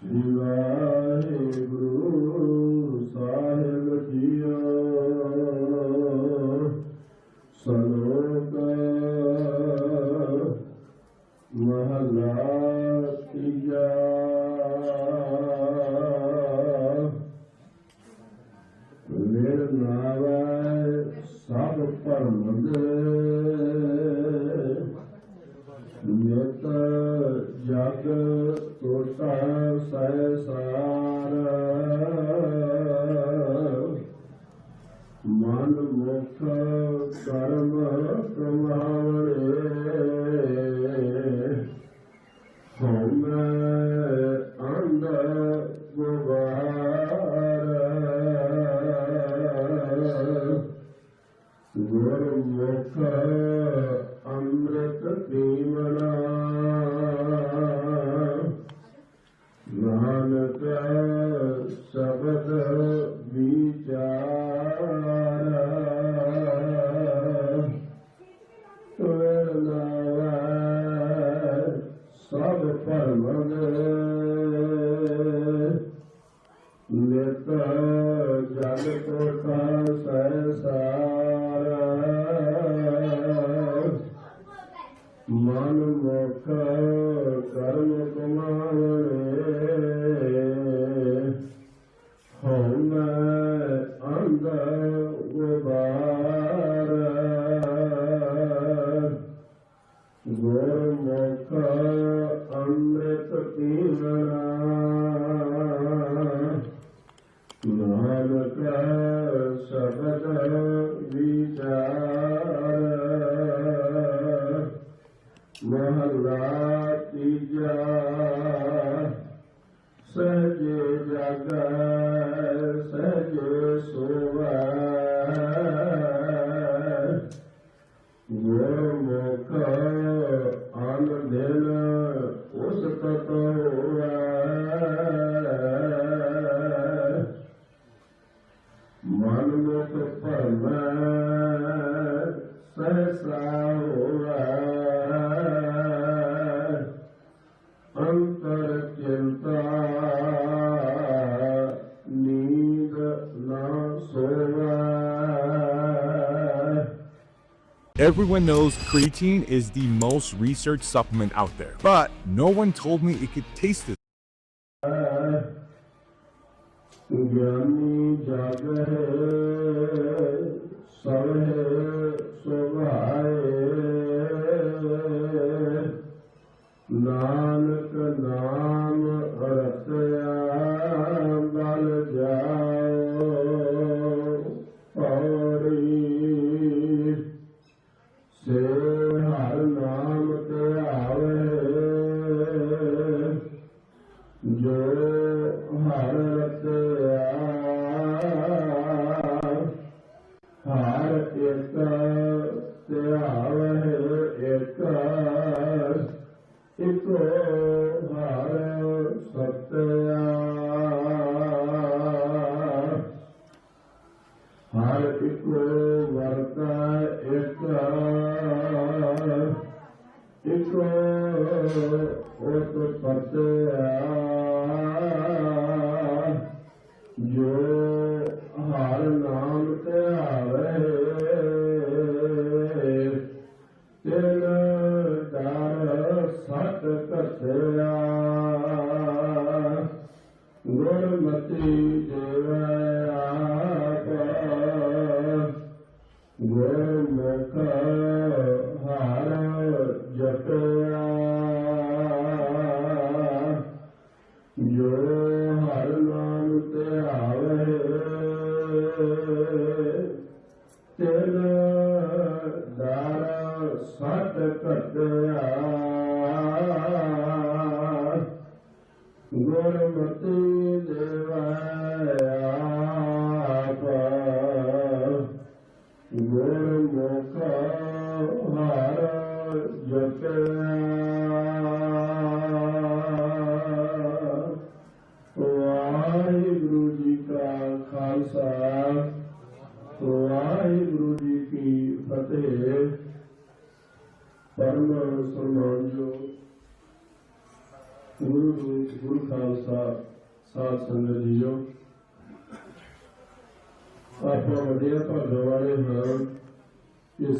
Shiva ਸਰਬ ਸੰਭਾਵਰੇ ਹਉਮੈ ਅੰਧ ਗੁਬਾਰ ਗੁਰਮੁਖ ਅੰਮ੍ਰਿਤ ਪੀਵਨਾ ਜਗਤ ਜਗ ਕੋਟਾ ਸੈਸਾਰ। ਮਨ ਮੁਖ ਕਰਮ ਸਤਿ ਹੋਆ Everyone knows creatine is the most researched supplement out there, but no one told me it could taste this. ਇਕ ਵਰਤਾ ਇਕ ਇਕ ਜੋ ਹਰ ਨਾਮ ਤੇ ਆਵੇ ਤਿਨ ਦਰ ਸਤ ਕਥਿਆ ਗੁਰਮਤੀ ਦੇਵੈ ਗੁਰਮਤੀ ਦੇਵੈ ਆਪ ਗੁਰਮੁਖ ਹਰ ਜਪਿਆ ਵਾਹਿਗੁਰੂ ਜੀ ਕਾ ਖਾਲਸਾ, ਵਾਹਿਗੁਰੂ ਜੀ ਕੀ ਫਤਿਹ। ਪਰਮ ਸਨਮਾਨਯੋਗ ਗੁਰੂ ਰੂਪ ਗੁਰੂ ਖਾਲਸਾ ਸਾਧ ਸੰਗਤ ਜੀਓ। ਆਪਾਂ ਵੱਡੇ ਭਾਗਾਂ ਵਾਲੇ ਹਾਂ। ਕਿ